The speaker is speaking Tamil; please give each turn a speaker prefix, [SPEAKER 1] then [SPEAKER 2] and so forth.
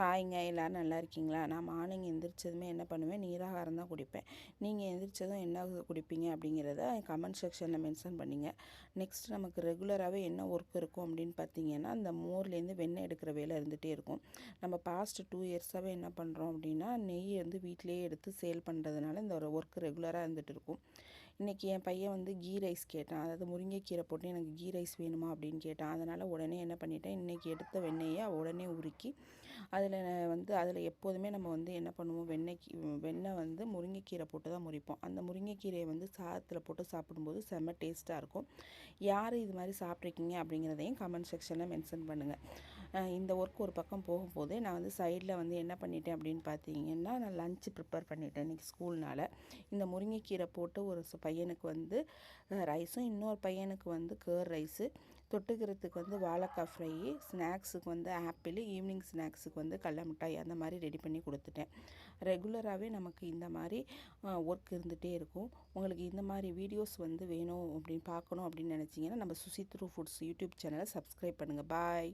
[SPEAKER 1] ஹாய்ங்க எல்லோரும் நல்லா இருக்கீங்களா? நான் மார்னிங் எந்திரிச்சதுமே என்ன பண்ணுவேன்? நீராகாரம் தான் குடிப்பேன். நீங்கள் எந்திரிச்சதும் என்ன குடிப்பீங்க? அப்படிங்கிறத கமெண்ட் செக்ஷனில் மென்ஷன் பண்ணிங்க. நெக்ஸ்ட் நமக்கு ரெகுலராகவே என்ன ஒர்க் இருக்கும் அப்படின்னு பார்த்தீங்கன்னா அந்த மோர்லேருந்து வெண்ணெய் எடுக்கிற வேலை இருந்துகிட்டே இருக்கும். நம்ம பாஸ்ட் டூ இயர்ஸாகவே என்ன பண்ணுறோம் அப்படின்னா நெய் வந்து வீட்டிலேயே எடுத்து சேல் பண்ணுறதுனால இந்த ஒரு ஒர்க் ரெகுலராக இருந்துகிட்டு இருக்கும். இன்றைக்கி என் பையன் வந்து கீ ரைஸ் கேட்டான். அதாவது முருங்கைக்கீரை போட்டு எனக்கு கீ ரைஸ் வேணுமா அப்படின்னு கேட்டான். அதனால் உடனே என்ன பண்ணிட்டேன் இன்றைக்கி எடுத்த வெண்ணெயை உடனே உருக்கி அதில் வந்து அதில் எப்போதுமே நம்ம வந்து என்ன பண்ணுவோம் வெண்ணெய் வெண்ணெய் வந்து முருங்கைக்கீரை போட்டு தான் முறிப்போம். அந்த முருங்கைக்கீரையை வந்து சாதத்தில் போட்டு சாப்பிடும்போது செம்ம டேஸ்ட்டாக இருக்கும். யார் இது மாதிரி சாப்பிட்ருக்கீங்க அப்படிங்கிறதையும் கமெண்ட் செக்ஷனில் மென்ஷன் பண்ணுங்கள் இந்த ஒர்க் ஒரு பக்கம் போகும்போது நான் வந்து சைடில் வந்து என்ன பண்ணிட்டேன் அப்படின்னு பார்த்தீங்கன்னா நான் லஞ்சு ப்ரிப்பேர் பண்ணிட்டேன் இன்றைக்கி ஸ்கூல்னால் இந்த முருங்கைக்கீரை போட்டு ஒரு பையனுக்கு வந்து ரைஸும் இன்னொரு பையனுக்கு வந்து கேர் ரைஸு தொட்டுக்கிறதுக்கு வந்து வாழைக்காய் ஃப்ரை ஸ்நாக்ஸுக்கு வந்து ஆப்பிள் ஈவினிங் ஸ்நாக்ஸுக்கு வந்து கடல மிட்டாய் அந்த மாதிரி ரெடி பண்ணி கொடுத்துட்டேன். ரெகுலராகவே நமக்கு இந்த மாதிரி ஒர்க் இருந்துகிட்டே இருக்கும். உங்களுக்கு இந்த மாதிரி வீடியோஸ் வந்து வேணும் அப்படின்னு பார்க்கணும் அப்படின்னு நினச்சிங்கன்னா நம்ம சுசித்ரு ஃபுட்ஸ் யூடியூப் சேனலை சப்ஸ்கிரைப் பண்ணுங்கள் பாய்